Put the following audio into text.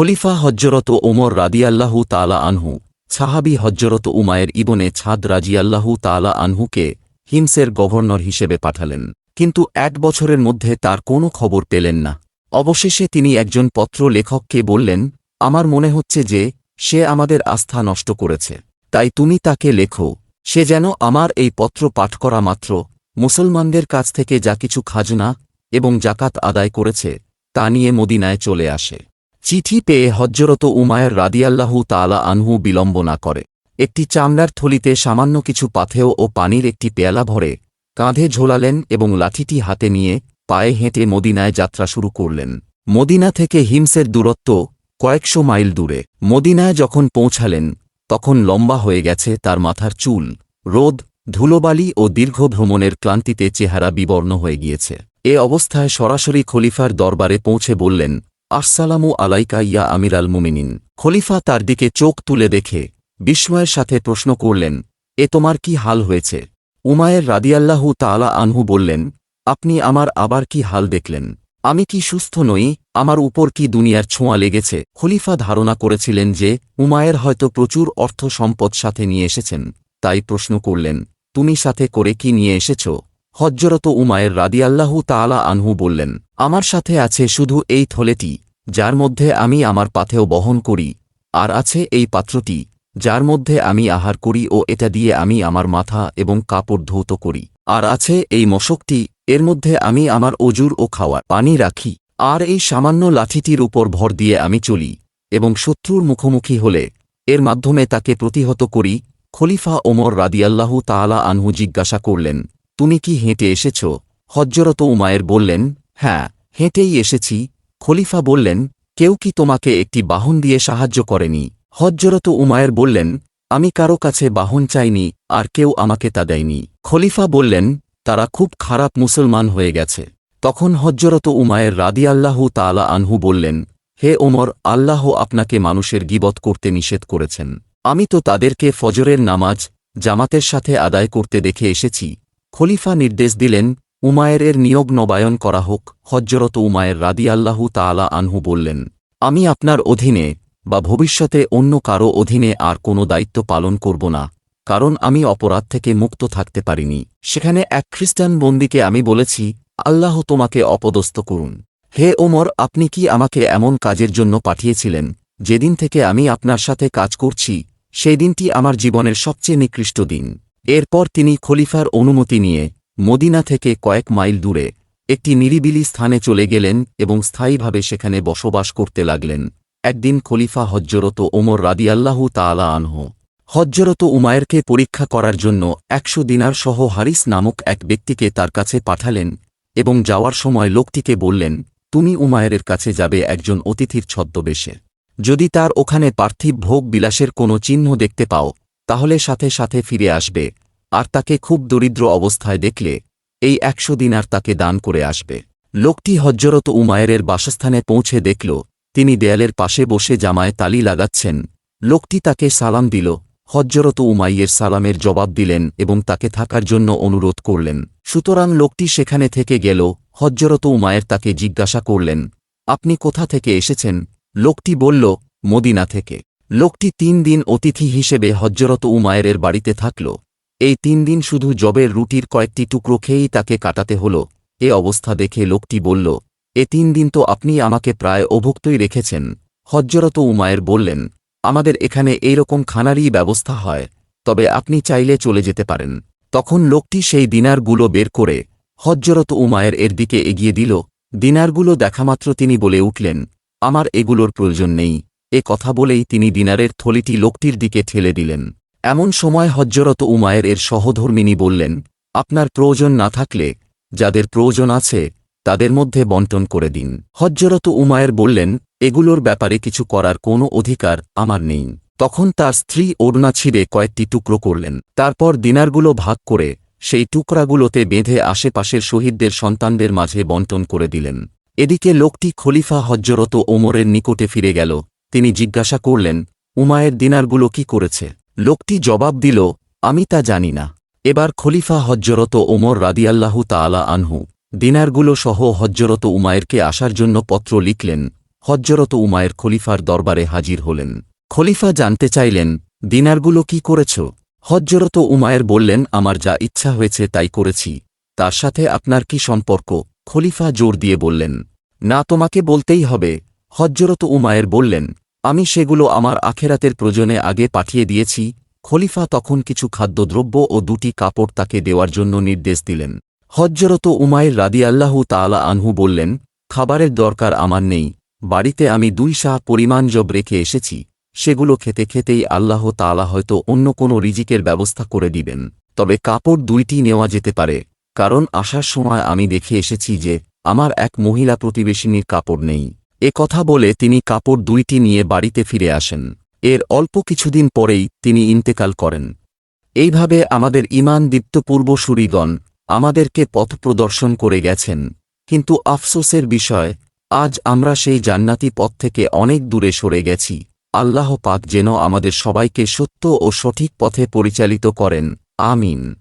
খলিফা হজ্জরত ওমর রাদিয়াল্লাহু তালা আনহু, সাহাবি হজ্জরত উমায়ের ইবনে ছাদ রাজিয়াল্লাহু তালা আনহুকে হিমসের গভর্নর হিসেবে পাঠালেন। কিন্তু এক বছরের মধ্যে তার কোনো খবর পেলেন না। অবশেষে তিনি একজন পত্র লেখককে বললেন, আমার মনে হচ্ছে যে সে আমাদের আস্থা নষ্ট করেছে। তাই তুমি তাকে লেখো। সে যেন আমার এই পত্র পাঠ করা মাত্র। মুসলমানদের কাছ থেকে যা কিছু খাজনা এবং জাকাত আদায় করেছে, তা নিয়ে মদিনায় চলে আসে। চিঠি পেয়ে হজ্জরত উমায়ের রাদিয়াল্লাহু তালা আনহু বিলম্ব না করে। একটি চামড়ার থলিতে সামান্য কিছু পাথেয় ও পানির একটি পেয়ালা ভরে, কাঁধে ঝোলালেন এবং লাঠিটি হাতে নিয়ে পায়ে হেঁটে মদিনায় যাত্রা শুরু করলেন। মদিনা থেকে হিমসের দূরত্ব কয়েকশো মাইল দূরে। মদিনায় যখন পৌঁছালেন, তখন লম্বা হয়ে গেছে তার মাথার চুল। রোদ, ধুলোবালি ও দীর্ঘ ভ্রমণের ক্লান্তিতে চেহারা বিবর্ণ হয়ে গিয়েছে। এ অবস্থায় সরাসরি খলিফার দরবারে পৌঁছে বললেন আসসালামু আলাইকা ইয়া আমির আল মুমিনিন। খলিফা তার দিকে চোখ তুলে দেখে, বিস্ময়ের সাথে প্রশ্ন করলেন, এ তোমার কি হাল হয়েছে? উমায়ের রাদিয়াল্লাহু তালা আনহু বললেন, আপনি আমার আবার কি হাল দেখলেন? আমি কি সুস্থ নই? আমার উপর কি দুনিয়ার ছোঁয়া লেগেছে? খলিফা ধারণা করেছিলেন যে, উমায়ের হয়তো প্রচুর অর্থ সম্পদ সাথে নিয়ে এসেছেন। তাই প্রশ্ন করলেন, তুমি সাথে করে কি নিয়ে এসেছ? হজ্জরত উমায়ের রাদিয়াল্লাহু তালা আনহু বললেন, আমার সাথে আছে শুধু এই থলেটি, যার মধ্যে আমি আমার পাথেও বহন করি, আর আছে এই পাত্রটি, যার মধ্যে আমি আহার করি ও এটা দিয়ে আমি আমার মাথা এবং কাপড় ধৌত করি, আর আছে এই মশকটি, এর মধ্যে আমি আমার অজুর ও খাওয়ার পানি রাখি, আর এই সামান্য লাঠিটির উপর ভর দিয়ে আমি চলি, এবং শত্রুর মুখোমুখি হলে, এর মাধ্যমে তাকে প্রতিহত করি। খলিফা ওমর রাদিয়াল্লাহু তালা আনহু জিজ্ঞাসা করলেন তুমি কি হেঁটে এসেছ? হজ্জরত উমায়ের বললেন হ্যাঁ হেঁটেই এসেছি। খলিফা বললেন, কেউ কি তোমাকে একটি বাহন দিয়ে সাহায্য করেনি? হজ্জরত উমায়ের বললেন, আমি কারও কাছে বাহন চাইনি, আর কেউ আমাকে তা দেয়নি। খলিফা বললেন, তারা খুব খারাপ মুসলমান হয়ে গেছে। তখন হজ্জরত উমায়ের রাদিয়াল্লাহু তালা আনহু বললেন, হে ওমর, আল্লাহ আপনাকে মানুষের গিবত করতে নিষেধ করেছেন। আমি তো তাদেরকে ফজরের নামাজ, জামাতের সাথে আদায় করতে দেখে এসেছি। খলিফা নির্দেশ দিলেন, উমায়ের নিয়োগ নবায়ন করা হোক হজ্জরত উমায়ের রাদিয়াল্লাহু তালা আনহু বললেন, আমি আপনার অধীনে বা ভবিষ্যতে অন্য কারও অধীনে আর কোনো দায়িত্ব পালন করব না, কারণ আমি অপরাধ থেকে মুক্ত থাকতে পারিনি। সেখানে এক খ্রিস্টান বন্দিকে আমি বলেছি, আল্লাহ তোমাকে অপদস্থ করুন। হে ওমর, আপনি কি আমাকে এমন কাজের জন্য পাঠিয়েছিলেন, যেদিন থেকে আমি আপনার সাথে কাজ করছি, সেই দিনটি আমার জীবনের সবচেয়ে নিকৃষ্ট দিন। এরপর তিনি খলিফার অনুমতি নিয়ে মদিনা থেকে কয়েক মাইল দূরে একটি নিরিবিলি স্থানে চলে গেলেন এবং স্থায়ীভাবে সেখানে বসবাস করতে লাগলেন। একদিন খলিফা হজ্জরত ওমর রাদিয়াল্লাহু তালা আনহ হজ্জরত উমায়েরকে পরীক্ষা করার জন্য একশো দিনার সহ হারিস নামক এক ব্যক্তিকে তার কাছে পাঠালেন এবং যাওয়ার সময় লোকটিকে বললেন, তুমি উমায়ের কাছে যাবে একজন অতিথির ছদ্মবেশে। যদি তার ওখানে পার্থিব ভোগ বিলাসের কোনো চিহ্ন দেখতে পাও তাহলে সাথে সাথে ফিরে আসবে, আর তাকে খুব দরিদ্র অবস্থায় দেখলে, এই একশো দিন আর তাকে দান করে আসবে। লোকটি হজ্জরত উমায়ের বাসস্থানে পৌঁছে দেখল, তিনি দেয়ালের পাশে বসে জামায় তালি লাগাচ্ছেন। লোকটি তাকে সালাম দিল হজ্জরত উমাইয়ের সালামের জবাব দিলেন এবং তাকে থাকার জন্য অনুরোধ করলেন। সুতরাং লোকটি সেখানে থেকে গেল হজ্জরত উমায়ের তাকে জিজ্ঞাসা করলেন, আপনি কোথা থেকে এসেছেন? লোকটি বলল, মদিনা থেকে। লোকটি তিন দিন অতিথি হিসেবে হজ্জরত উমায়ের বাড়িতে থাকল। এই তিন দিন শুধু জবের রুটির কয়েকটি টুকরো খেয়েই তাকে কাটাতে হল। এ অবস্থা দেখে লোকটি বলল, এ তিন দিন তো আপনি আমাকে প্রায় অভুক্তই রেখেছেন। হজ্জরত উমায়ের বললেন, আমাদের এখানে এইরকম খানারই ব্যবস্থা হয়, তবে আপনি চাইলে চলে যেতে পারেন। তখন লোকটি সেই দিনারগুলো বের করে হজ্জরত উমায়ের এর দিকে এগিয়ে দিল। দিনারগুলো দেখামাত্র তিনি বলে উঠলেন, আমার এগুলোর প্রয়োজন নেই। এ কথা বলেই তিনি দিনারের থলিটি লোকটির দিকে ঠেলে দিলেন। এমন সময় হজ্জরত উমায়ের এর সহধর্মিনী বললেন, আপনার প্রয়োজন না থাকলে, যাদের প্রয়োজন আছে, তাদের মধ্যে বন্টন করে দিন। হজ্জরত উমায়ের বললেন, এগুলোর ব্যাপারে কিছু করার কোনো অধিকার আমার নেই। তখন তার স্ত্রী ওড়না ছিঁড়ে কয়েকটি টুকরো করলেন। তারপর দিনারগুলো ভাগ করে, সেই টুকরাগুলোতে বেঁধে আশেপাশের শহীদদের সন্তানদের মাঝে বন্টন করে দিলেন। এদিকে লোকটি খলিফা হজ্জরত ওমরের নিকটে ফিরে গেল। তিনি জিজ্ঞাসা করলেন, উমায়ের দিনারগুলো কি করেছে? লোকটি জবাব দিল, আমি তা জানি না। এবার খলিফা হজ্জরত ওমর রাদিয়াল্লাহু তালা আনহু দিনারগুলো সহ হজ্জরত উমায়েরকে আসার জন্য পত্র লিখলেন হজ্জরত উমায়ের খলিফার দরবারে হাজির হলেন। খলিফা জানতে চাইলেন, দিনারগুলো কি করেছ? হজ্জরত উমায়ের বললেন, আমার যা ইচ্ছা হয়েছে তাই করেছি। তার সাথে আপনার কি সম্পর্ক? খলিফা জোর দিয়ে বললেন, না তোমাকে বলতেই হবে হজ্জরত উমায়ের বললেন, আমি সেগুলো আমার আখেরাতের প্রয়োজনে আগে পাঠিয়ে দিয়েছি। খলিফা তখন কিছু খাদ্যদ্রব্য ও দুটি কাপড় তাকে দেওয়ার জন্য নির্দেশ দিলেন। হজ্জরত উমায়ের রাদিয়াল্লাহু তাআলা আনহু বললেন, খাবারের দরকার আমার নেই। বাড়িতে আমি দুই শাহ পরিমাণ জব রেখে এসেছি। সেগুলো খেতে খেতেই আল্লাহ তাআলা হয়তো অন্য কোনো রিজিকের ব্যবস্থা করে দিবেন। তবে কাপড় দুইটি নেওয়া যেতে পারে। কারণ আসার সময় আমি দেখে এসেছি যে, আমার এক মহিলা প্রতিবেশিনীর কাপড় নেই। এ কথা বলে তিনি কাপড় দুইটি নিয়ে বাড়িতে ফিরে আসেন। এর অল্প কিছুদিন পরেই তিনি ইন্তেকাল করেন। এইভাবে আমাদের ইমান দীপ্ত পূর্বসূরিগণ আমাদেরকে পথ প্রদর্শন করে গেছেন। কিন্তু আফসোসের বিষয়, আজ আমরা সেই জান্নাতি পথ থেকে অনেক দূরে সরে গেছি। আল্লাহ পাক যেন আমাদের সবাইকে সত্য ও সঠিক পথে পরিচালিত করেন। আমিন।